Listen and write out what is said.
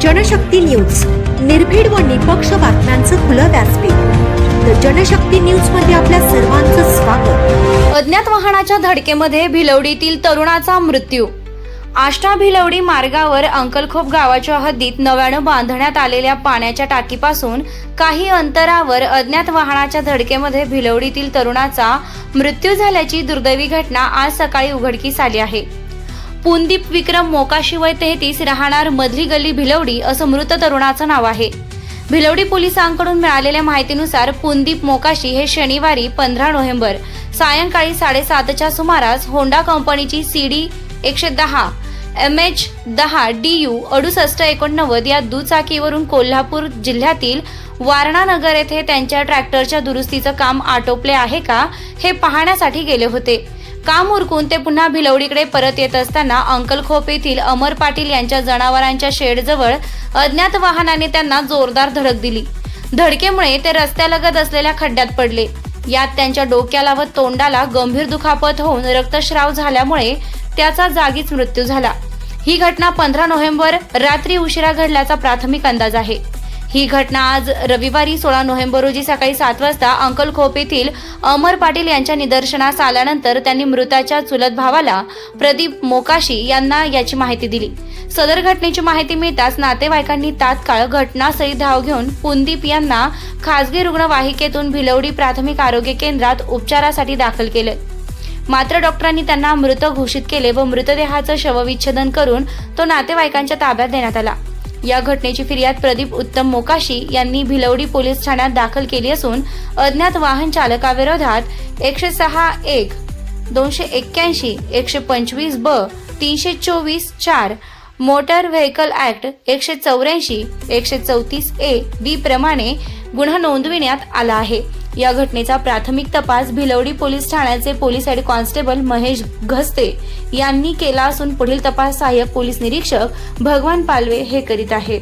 Janshakti news. निर्भीड व निपक्ष बातम्यांचं खुलं व्यासपीठ. जनशक्ती न्यूजमध्ये आपल्या सर्वांचं स्वागत. अज्ञात वाहनाच्या धडकेमध्ये भिलवडीतील तरुणाचा मृत्यू. आष्टा भिलवडी मार्गावर अंकलखोप गावाच्या हद्दीत नव्यानं बांधण्यात आलेल्या पाण्याच्या टाकीपासून काही अंतरावर अज्ञात वाहनाच्या धडकेमध्ये भिलवडीतील तरुणाचा मृत्यू झाल्याची दुर्दैवी घटना आज सकाळी उघडकीस आली आहे. पुनदीप विक्रम मोकाशी वय तेहतीस राहणार मधली गल्ली भिलवडी असं मृत तरुणाचं नाव आहे. भिलवडी पोलिसांकडून मिळालेल्या माहितीनुसार पुनदीप मोकाशी हे शनिवारी पंधरा नोव्हेंबर सायंकाळी साडेसातच्या सुमारास होंडा कंपनीची सी डी एकशे दहा एम एच दहा डी यू अडुसष्ट एकोणनव्वद या दुचाकीवरून कोल्हापूर जिल्ह्यातील वारणानगर येथे त्यांच्या ट्रॅक्टरच्या दुरुस्तीचं काम आटोपले आहे का हे पाहण्यासाठी गेले होते. काम उरकून ते पुन्हा भिलवडीकडे परत येत असताना अंकलखोप येथील अमर पाटील यांच्या जनावरांच्या शेडजवळ अज्ञात वाहनाने त्यांना जोरदार धडक दिली. धडकेमुळे ते रस्त्यालगत असलेल्या खड्ड्यात पडले. यात त्यांच्या डोक्याला व तोंडाला गंभीर दुखापत होऊन रक्तस्राव झाल्यामुळे त्याचा जागीच मृत्यू झाला. ही घटना पंधरा नोव्हेंबर रात्री उशिरा घडल्याचा प्राथमिक अंदाज आहे. ही घटना आज रविवारी सोळा नोव्हेंबर रोजी सकाळी सात वाजता अंकलखोप येथील अमर पाटील यांच्या निदर्शनास आल्यानंतर त्यांनी मृताच्या चुलत भावाला प्रदीप मोकाशी यांना याची माहिती दिली. सदर घटनेची माहिती मिळताच नातेवाईकांनी तात्काळ घटनास्थळी धाव घेऊन पुनदीप यांना खासगी रुग्णवाहिकेतून भिलवडी प्राथमिक आरोग्य केंद्रात उपचारासाठी दाखल केले. मात्र डॉक्टरांनी त्यांना मृत घोषित केले व मृतदेहाचं शवविच्छेदन करून तो नातेवाईकांच्या ताब्यात देण्यात आला. या घटनेची फिर्याद प्रदीप उत्तम मोकाशी यांनी भिलवडी पोलीस ठाण्यात दाखल केली असून अज्ञात वाहन चालकाविरोधात एकशे सहा एक दोनशे एक्क्याऐंशी एकशे पंचवीस ब तीनशे चोवीस चार मोटर व्हेकल ऍक्ट एकशे चौऱ्याऐंशी एकशे चौतीस ए बी प्रमाणे गुन्हा नोंदविण्यात आला आहे. या घटनेचा प्राथमिक तपास भिलवडी पोलीस ठाण्याचे police head constable Mahesh Ghaste यांनी केला असून पुढील तपास सहाय्यक पोलीस निरीक्षक भगवान पालवे हे करीत आहेत.